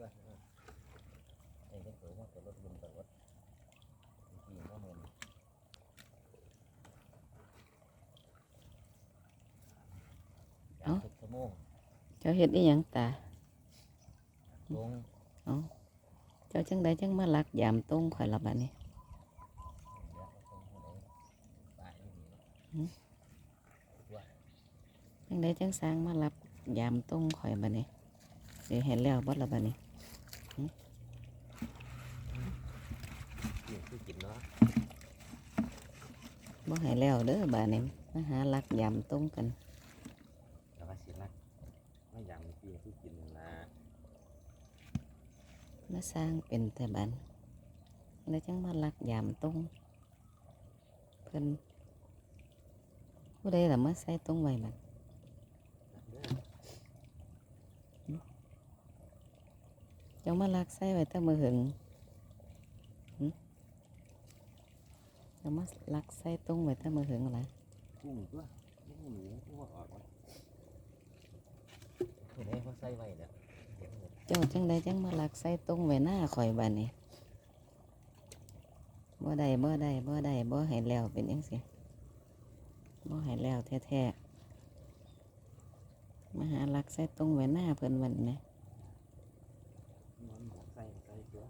ก็เองก็ถือว่าเป็นรถยนต์แต่รถจริงๆก็เหมือนสามสิบชั่วโมงเจ้าเฮ็ดอีหยังตาลงเอาเจ้าจังใดจังมาลักยามตรงข่อยละบัดนี้จังใดจังสร้างมารับยามตรงข่อยบัดนี้สิเห็นแล้วบ่ละบัดนี้ อยู่ที่กินเนาะ บ่ให้แล้วเด้อบัดนี้มาหาลักยามตรงกันแต่ว่าเสียรักไม่อยากมีที่ที่กินนะมาสร้างเป็นแต่บันแล้วจังมาลักยามตรงเพิ่นผู้ใดล่ะมาใส่ตรงไว้บัดเด้อเจ้ามาลักใส่ไว้แต่มือหึง เจ้ามาลักใส่ตรงไว้แต่มือหึงล่ะกุ้งตัวกุ้งหนูกุ้งออกวะผู้ใดเขาใส่ไว้เนี่ยเดี๋ยวเจ้าจังใดจังมาลักใส่ตรงไว้หน้าข่อยบัดนี้บ่ได้บ่ได้บ่ได้บ่ให้แล้วเป็นจังซี่บ่ให้แล้วแท้ๆมาหาลักใส่ตรงไว้หน้าเพิ่นวันนี้มันหมกใส่ใส่ตัว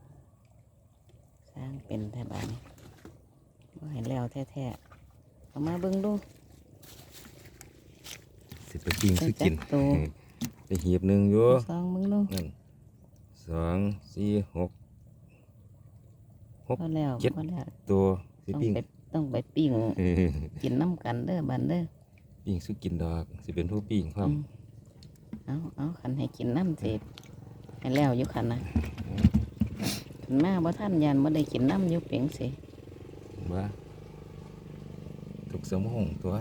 สร้างเป็นแท้บานนี้ บ่ให้แล้วแท้ๆเอามาเบิ่งดูสิไปปิ้งจะคือจักินโตไปหีบหนึ่งอยู่สองเบิ่งดูนั่นสองสี่หกพอแล้วเจ็ดพอแล้วตัวสิต้องปิ้งไปต้องไปปิ้งเออกินน้ำกันเด้อบันเด้อปิ้งสุกินดอกสิเป็นผู้ปิ้งพร้อมอืมเอาเอาขันให้กินน้ำสิให้แล้วอยู่ขันนะขันมาบ่ท่านยันบ่ได้กินน้ำอยู่เปียงสิ ว่ถูกสมองตัว